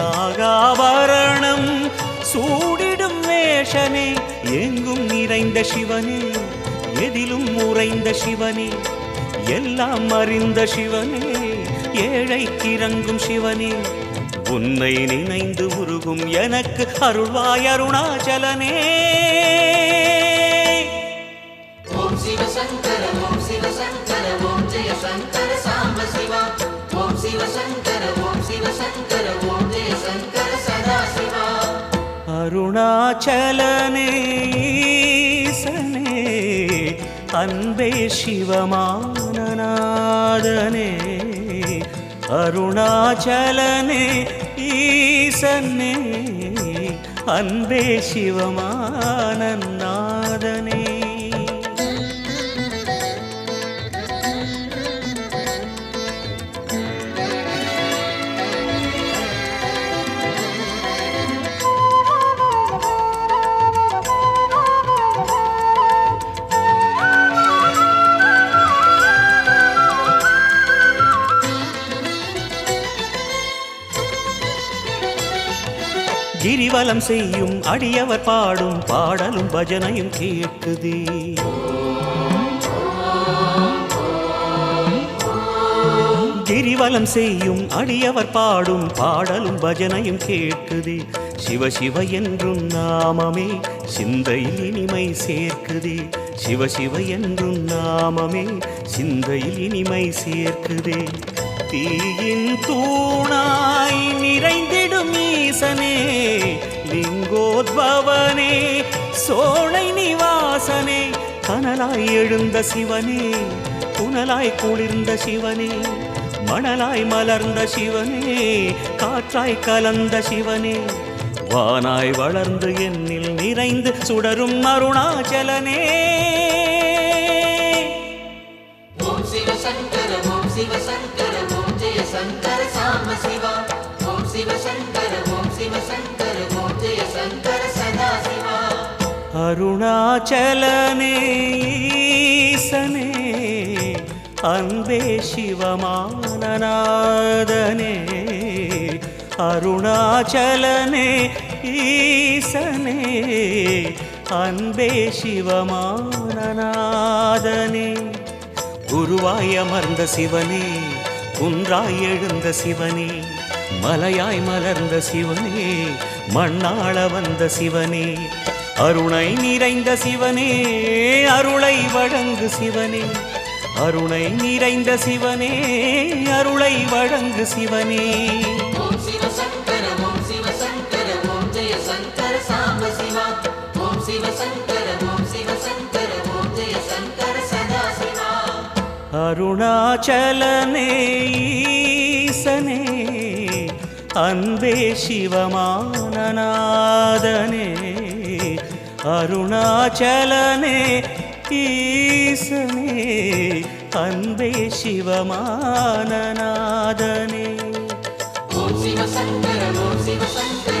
நாகாபரணம். சூடிடும் வேஷனே எங்கும் நிறைந்த சிவனே எதிலும் உறைந்த சிவனே எல்லாம் அறிந்த சிவனே ஏழைக்கு இறங்கும் சிவனே. உன்னை நினைந்து உருகும் எனக்கு அருள்வாய் அருணாச்சலனே. அருணாச்சலனேசனே அன்பே சிவமானநாதனே அருணாச்சலனே ஈசனே அன்பே சிவமானநாதனே. கிரிவலம் செய்யும் அடியவர் பாடும் பாடலும் பஜனையும் கேட்குதே கிரிவலம் செய்யும் அடியவர் பாடும் பாடலும் பஜனையும் கேட்குதே சிவ சிவ என்றும் நாமமே சிந்தையில் இனிமை சேர்க்குதே. சிவ சிவ என்றும் நாமமே சிந்தையில் இனிமை சேர்க்குதே. தீயின் தூணாய் நிறைந்திடும் ஈசனே லிங்கோத்பவனே சோழை நிவாசனே கனலாய் எழுந்த சிவனே புனலாய் குளிர்ந்த சிவனே மணலாய் மலர்ந்த சிவனே காற்றாய் கலந்த சிவனே வானாய் வளர்ந்து என்னில் நிறைந்து சுடரும் அருணாச்சலனே. ஓம் சிவ சங்கர ஓம் சிவ சங்கர ஓம் சிவா. ஓம் சிவ சங்கர ஓம் சிவ சங்கர ஓம் ஜெய சங்கர சதா சிவா அருணாச்சலனே ஈசனே அன்பே சிவமானநாதனே. அருணாச்சலனே ஈசனே அன்பே சிவமானநாதனே. குருவாய் அமர்ந்த சிவனே குன்றாய் எழுந்த சிவனே மலையாய் மலர்ந்த சிவனே மண்ணாள வந்த சிவனே அருணை நிறைந்த சிவனே அருளை வழங்கு சிவனே அருணை நிறைந்த சிவனே அருளை வழங்கு சிவனே. ஓம் சிவ. சங்கர அருணாச்சலனே ஈசனே அன்பே சிவமானநாதனே அருணாச்சலனே ஈசனே அன்பே சிவமானநாதனே. ஓம் சிவசங்கர ஓம் சிவசங்கர.